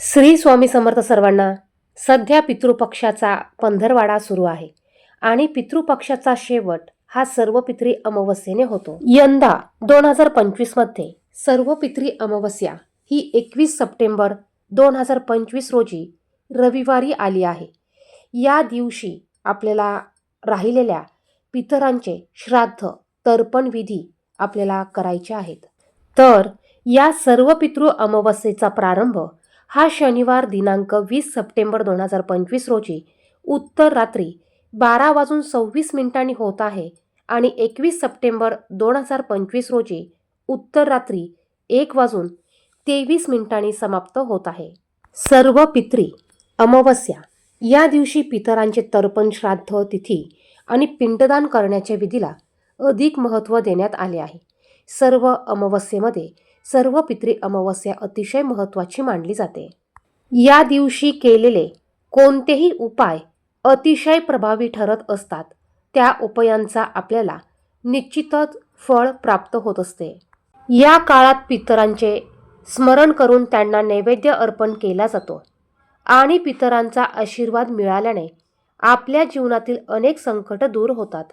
श्री स्वामी समर्थ सर्वांना सध्या पितृपक्षाचा पंधरवाडा सुरू आहे आणि पितृपक्षाचा शेवट हा सर्व पित्री अमावस्येने होतो. यंदा दोन हजार पंचवीसमध्ये सर्व पित्री अमावस्या ही एकवीस सप्टेंबर दोन हजार पंचवीस रोजी रविवारी आली आहे. या दिवशी आपल्याला राहिलेल्या पितरांचे श्राद्ध तर्पण विधी आपल्याला करायचे आहेत. तर या सर्व पितृ अमावस्येचा प्रारंभ हा शनिवार दिनांक वीस सप्टेंबर दोन हजार पंचवीस रोजी उत्तर रात्री बारा वाजून सव्वीस मिनिटांनी होत आहे आणि एकवीस सप्टेंबर दोन हजार पंचवीस रोजी उत्तर रात्री एक वाजून तेवीस मिनिटांनी समाप्त होत आहे. सर्व पित्री अमावस्या या दिवशी पितरांचे तर्पण श्राद्ध तिथी आणि पिंडदान करण्याच्या विधीला अधिक महत्त्व देण्यात आले आहे. सर्व अमावस्येमध्ये सर्व पितृ अमावस्या अतिशय महत्त्वाची मानली जाते. या दिवशी केलेले कोणतेही उपाय अतिशय प्रभावी ठरत असतात. त्या उपायांचा आपल्याला निश्चितच फळ प्राप्त होत असते. या काळात पितरांचे स्मरण करून त्यांना नैवेद्य अर्पण केला जातो आणि पितरांचा आशीर्वाद मिळाल्याने आपल्या जीवनातील अनेक संकट दूर होतात.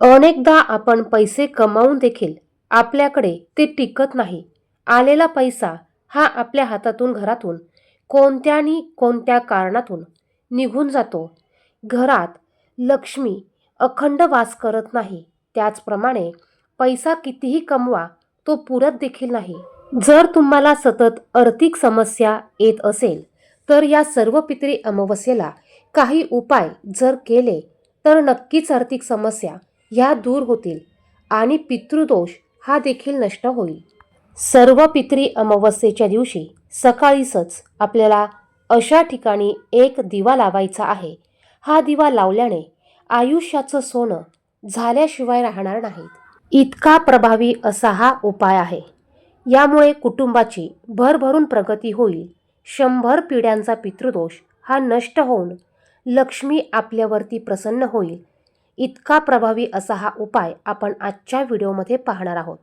अनेकदा आपण पैसे कमावून देखील आपल्याकडे ते टिकत नाही. आलेला पैसा हा आपल्या हातातून घरातून कोणत्यानी कोणत्या कारणातून निघून जातो. घरात लक्ष्मी अखंड वास करत नाही. त्याचप्रमाणे पैसा कितीही कमवा तो पुरत देखील नाही. जर तुम्हाला सतत आर्थिक समस्या येत असेल तर या सर्व पितरी अमावस्येला काही उपाय जर केले तर नक्कीच आर्थिक समस्या ह्या दूर होतील आणि पितृदोष हा देखील नष्ट होईल. सर्व पितरी अमावस्येच्या दिवशी सकाळीसच आपल्याला अशा ठिकाणी एक दिवा लावायचा आहे. हा दिवा लावल्याने आयुष्याचं सोनं झाल्याशिवाय राहणार नाहीत. इतका प्रभावी असा हा उपाय आहे. यामुळे कुटुंबाची भरभरून प्रगती होईल. शंभर पिढ्यांचा पितृदोष हा नष्ट होऊन लक्ष्मी आपल्यावरती प्रसन्न होईल. इतका प्रभावी असा हा उपाय आपण आजच्या व्हिडिओमध्ये पाहणार आहोत.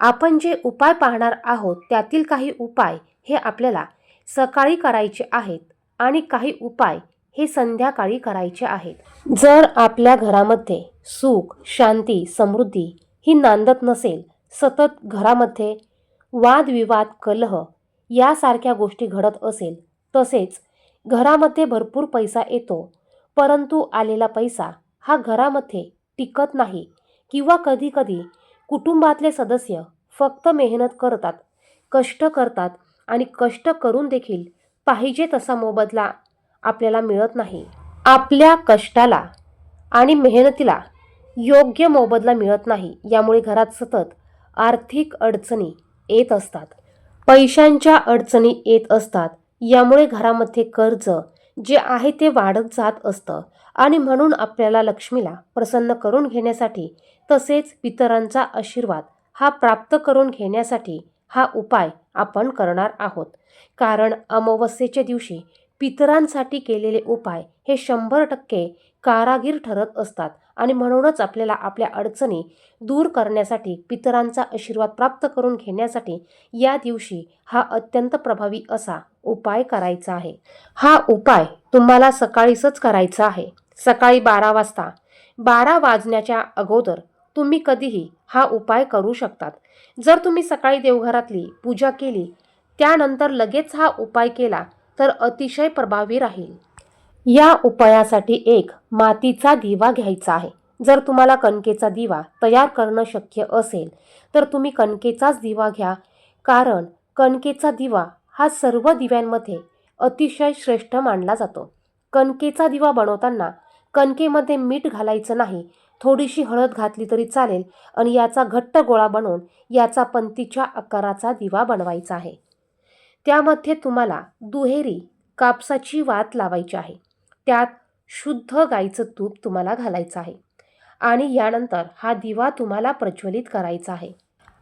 आपण जे उपाय पाहणार आहोत त्यातील काही उपाय हे आपल्याला सकाळी करायचे आहेत आणि काही उपाय हे संध्याकाळी करायचे आहेत. जर आपल्या घरामध्ये सुख शांती समृद्धी ही नांदत नसेल सतत घरामध्ये वादविवाद कलह यासारख्या गोष्टी घडत असेल तसेच घरामध्ये भरपूर पैसा येतो परंतु आलेला पैसा हा घरामध्ये टिकत नाही किंवा कधीकधी कुटुंबातले सदस्य फक्त मेहनत करतात कष्ट करतात आणि कष्ट करून देखील पाहिजे तसा मोबदला आपल्याला मिळत नाही. आपल्या कष्टाला आणि मेहनतीला योग्य मोबदला मिळत नाही यामुळे घरात सतत आर्थिक अडचणी येत असतात. पैशांच्या अडचणी येत असतात यामुळे घरामध्ये कर्ज जे आहे ते वाढत जात असतं आणि म्हणून आपल्याला लक्ष्मीला प्रसन्न करून घेण्यासाठी तसेच पितरांचा आशीर्वाद हा प्राप्त करून घेण्यासाठी हा उपाय आपण करणार आहोत. कारण अमावस्येच्या दिवशी पितरांसाठी केलेले उपाय हे शंभर टक्के कारागीर ठरत असतात आणि म्हणूनच आपल्याला आपल्या अडचणी दूर करण्यासाठी पितरांचा आशीर्वाद प्राप्त करून घेण्यासाठी या दिवशी हा अत्यंत प्रभावी असा उपाय करायचा आहे. हा उपाय तुम्हाला सकाळीच करायचा आहे. सकाळी बारा वाजता बारा वाजण्याच्या अगोदर तुम्ही कधीही हा उपाय करू शकतात. जर तुम्ही सकाळी देवघरातली पूजा केली त्यानंतर लगेच हा उपाय केला तर अतिशय प्रभावी राहील. या उपायासाठी एक मातीचा दिवा घ्यायचा आहे. जर तुम्हाला कणकेचा दिवा तयार करणं शक्य असेल तर तुम्ही कणकेचाच दिवा घ्या. कारण कणकेचा दिवा हा सर्व दिव्यांमध्ये अतिशय श्रेष्ठ मानला जातो. कणकेचा दिवा बनवताना कणकेमध्ये मीठ घालायचं नाही थोडीशी हळद घातली तरी चालेल आणि याचा घट्ट गोळा बनवून याचा पंतीच्या आकाराचा दिवा बनवायचा आहे. त्यामध्ये तुम्हाला दुहेरी कापसाची वात लावायची आहे. त्यात शुद्ध गाईचं तूप तुम्हाला घालायचं आहे. आणि यानंतर हा दिवा तुम्हाला प्रज्वलित करायचा आहे.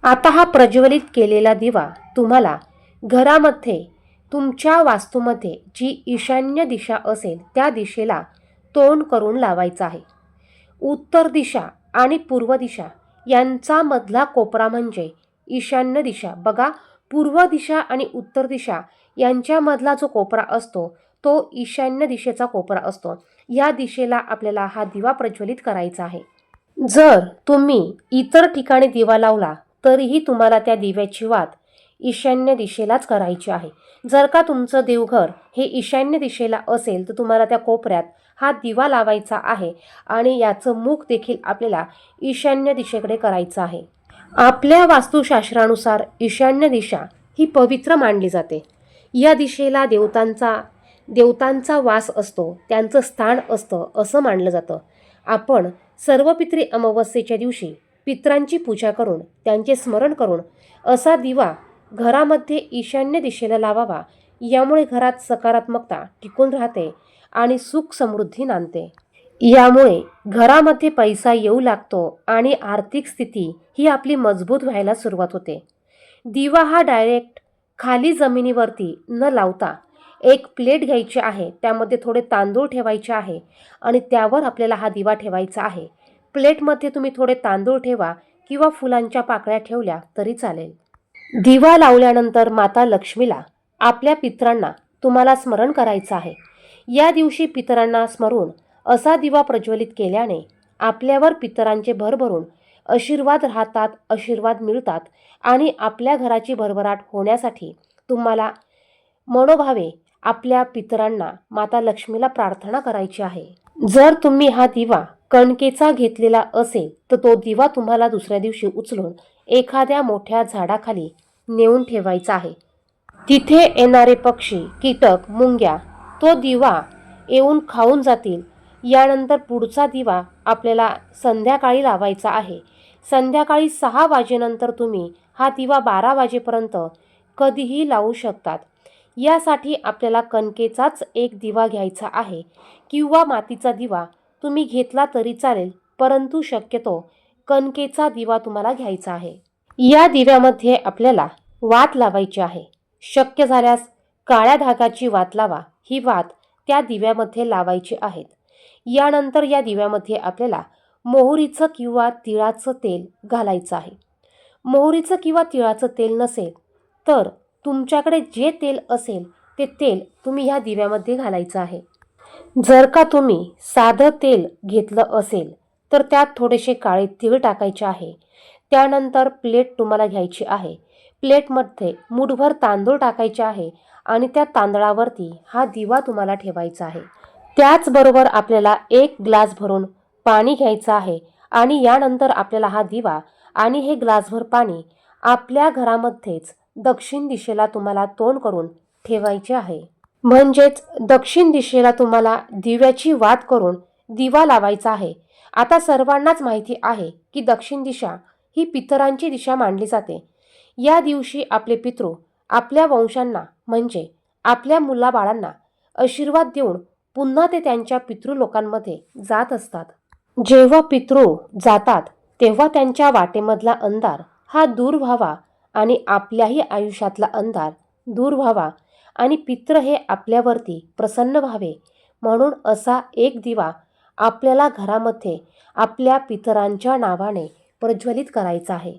आता हा प्रज्वलित केलेला दिवा तुम्हाला घरामध्ये तुमच्या वास्तूमध्ये जी ईशान्य दिशा असेल त्या दिशेला तोंड करून लावायचा आहे. उत्तर दिशा आणि पूर्व दिशा यांचा मधला कोपरा म्हणजे ईशान्य दिशा. बघा पूर्व दिशा आणि उत्तर दिशा यांच्यामधला जो कोपरा असतो तो ईशान्य दिशेचा कोपरा असतो. या दिशेला आपल्याला हा दिवा प्रज्वलित करायचा आहे. जर तुम्ही इतर ठिकाणी दिवा लावला तरीही तुम्हाला त्या दिव्याची वात ईशान्य दिशेलाच करायची आहे. जर का तुमचं देवघर हे ईशान्य दिशेला असेल तर तुम्हाला त्या कोपऱ्यात हा दिवा लावायचा आहे आणि याचं मुख देखील आपल्याला ईशान्य दिशेकडे करायचं आहे. आपल्या वास्तुशास्त्रानुसार ईशान्य दिशा ही पवित्र मानली जाते. या दिशेला देवतांचा देवतांचा वास असतो त्यांचं स्थान असतं असं मानलं जातं. आपण सर्व पित्री अमावस्येच्या दिवशी पित्रांची पूजा करून त्यांचे स्मरण करून असा दिवा घरामध्ये ईशान्य दिशेला लावावा यामुळे घरात सकारात्मकता टिकून राहते आणि सुख समृद्धी नांदते. यामुळे घरामध्ये पैसा येऊ लागतो आणि आर्थिक स्थिती ही आपली मजबूत व्हायला सुरुवात होते. दिवा हा डायरेक्ट खाली जमिनीवरती न लावता एक प्लेट घ्यायची आहे त्यामध्ये थोडे तांदूळ ठेवायचे आहे आणि त्यावर आपल्याला हा दिवा ठेवायचा आहे. प्लेटमध्ये तुम्ही थोडे तांदूळ ठेवा किंवा फुलांच्या पाकळ्या ठेवल्या तरी चालेल. दिवा लावल्यानंतर माता लक्ष्मीला आपल्या पित्रांना तुम्हाला स्मरण करायचं आहे. या दिवशी पितरांना स्मरून असा दिवा प्रज्वलित केल्याने आपल्यावर पितरांचे भरभरून आशीर्वाद राहतात आशीर्वाद मिळतात आणि आपल्या घराची भरभराट होण्यासाठी तुम्हाला मनोभावे आपल्या पितरांना माता लक्ष्मीला प्रार्थना करायची आहे. जर तुम्ही हा दिवा कणकेचा घेतलेला असेल तर तो दिवा तुम्हाला दुसऱ्या दिवशी उचलून एखाद्या मोठ्या झाडाखाली नेऊन ठेवायचा आहे. तिथे येणारे पक्षी कीटक मुंग्या तो दिवा येऊन खाऊन जातील. यानंतर पुढचा दिवा आपल्याला संध्याकाळी लावायचा आहे. संध्याकाळी सहा वाजेनंतर तुम्ही हा दिवा बारा वाजेपर्यंत कधीही लावू शकतात. यासाठी आपल्याला कणकेचाच एक दिवा घ्यायचा आहे. किंवा मातीचा दिवा तुम्ही घेतला तरी चालेल परंतु शक्यतो कणकेचा दिवा तुम्हाला घ्यायचा आहे. या दिव्यामध्ये आपल्याला वात लावायची आहे. शक्य झाल्यास काळ्या धागाची वात लावा. ही वात त्या दिव्यामध्ये लावायची आहेत. यानंतर या दिव्यामध्ये आपल्याला मोहरीचं किंवा तिळाचं तेल घालायचं आहे. मोहरीचं किंवा तिळाचं तेल नसेल तर तुमच्याकडे जे तेल असेल ते तेल तुम्ही ह्या दिव्यामध्ये घालायचं आहे. जर का तुम्ही साधं तेल घेतलं असेल तर त्यात थोडेसे काळे तीळ टाकायचे आहे. त्यानंतर प्लेट तुम्हाला घ्यायची आहे. प्लेटमध्ये मुठभर तांदूळ टाकायचे आहे आणि त्या तांदळावरती हा दिवा तुम्हाला ठेवायचा आहे. त्याचबरोबर आपल्याला एक ग्लास भरून पाणी घ्यायचं आहे आणि यानंतर आपल्याला हा दिवा आणि हे ग्लासभर पाणी आपल्या घरामध्येच दक्षिण दिशेला तुम्हाला तोंड करून ठेवायचे आहे. म्हणजेच दक्षिण दिशेला तुम्हाला दिव्याची वात करून दिवा लावायचा आहे. आता सर्वांनाच माहिती आहे की दक्षिण दिशा ही पितरांची दिशा मानली जाते. या दिवशी आपले पितृ आपल्या वंशांना म्हणजे आपल्या मुलाबाळांना आशीर्वाद देऊन पुन्हा ते त्यांच्या पितृलोकांमध्ये जात असतात. जेव्हा पितृ जातात तेव्हा त्यांच्या वाटेमधला अंधार हा दूर व्हावा आणि आपल्याही आयुष्यातला अंधार दूर व्हावा आणि पित्र हे आपल्यावरती प्रसन्न व्हावे. म्हणून असा एक दिवा आपल्याला घरामध्ये आपल्या पितरांच्या नावाने प्रज्वलित करायचा आहे.